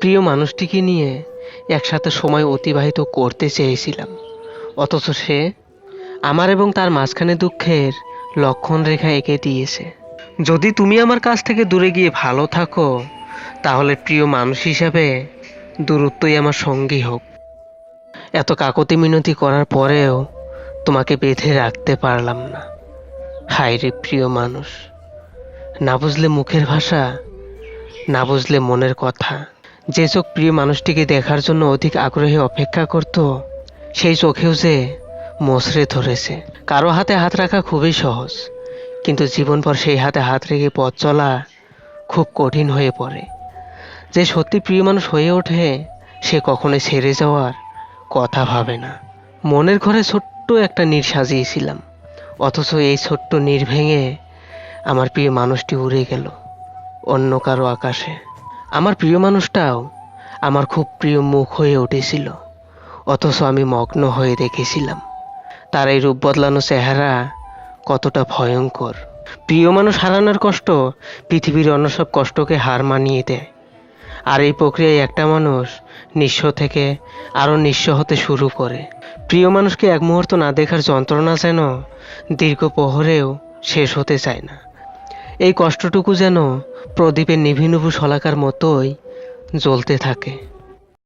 প্রিয় মানুষটিকে নিয়ে একসাথে সময় অতিবাহিত করতে চেয়েছিলাম। অথচ সে আমার এবং তার মাঝখানে দুঃখের লক্ষণ রেখা এঁকে দিয়েছে। যদি তুমি আমার কাছ থেকে দূরে গিয়ে ভালো থাকো, তাহলে প্রিয় মানুষ হিসাবে দূরত্বই আমার সঙ্গী হোক। এত কাকতি মিনতি করার পরেও তোমাকে বেঁধে রাখতে পারলাম না। হায় রে প্রিয় মানুষ, না বুঝলে মুখের ভাষা, না বুঝলে মনের কথা। যে চোখ প্রিয় মানুষটিকে দেখার জন্য অধিক আগ্রহে অপেক্ষা করত, সেই চোখেও যে মসরে ধরেছে। কারও হাতে হাত রাখা খুবই সহজ, কিন্তু জীবনভর সেই হাতে হাত রেখে পথ চলা খুব কঠিন হয়ে পড়ে। যে সত্যি প্রিয় মানুষ হয়ে ওঠে, সে কখনোই ছেড়ে যাওয়ার কথা ভাবে না। মনের ঘরে ছোট্ট একটা নীর সাজিয়েছিলাম, অথচ এই ছোট্ট নীর ভেঙে আমার প্রিয় মানুষটি উড়ে গেল অন্য কারও আকাশে। আমার প্রিয় মানুষটাও আমার খুব প্রিয় মুখ হয়ে উঠেছিল। অথচ আমি মগ্ন হয়ে দেখেছিলাম। তার এই রূপ বদলানো চেহারা কতটা ভয়ঙ্কর। প্রিয় মানুষ হারানোর কষ্ট পৃথিবীর অন্য সব কষ্টকে হার মানিয়ে দেয়। আর এই প্রক্রিয়ায় একটা মানুষ নিঃস্ব থেকে আরও নিঃস্ব হতে শুরু করে। প্রিয় মানুষকে এক মুহূর্ত না দেখার যন্ত্রণা যেন দীর্ঘ প্রহরেও শেষ হতে চায় না। এই কষ্টটুকু যেন প্রদীপের নিভিনুভু শলাকার মতোই জ্বলতে থাকে।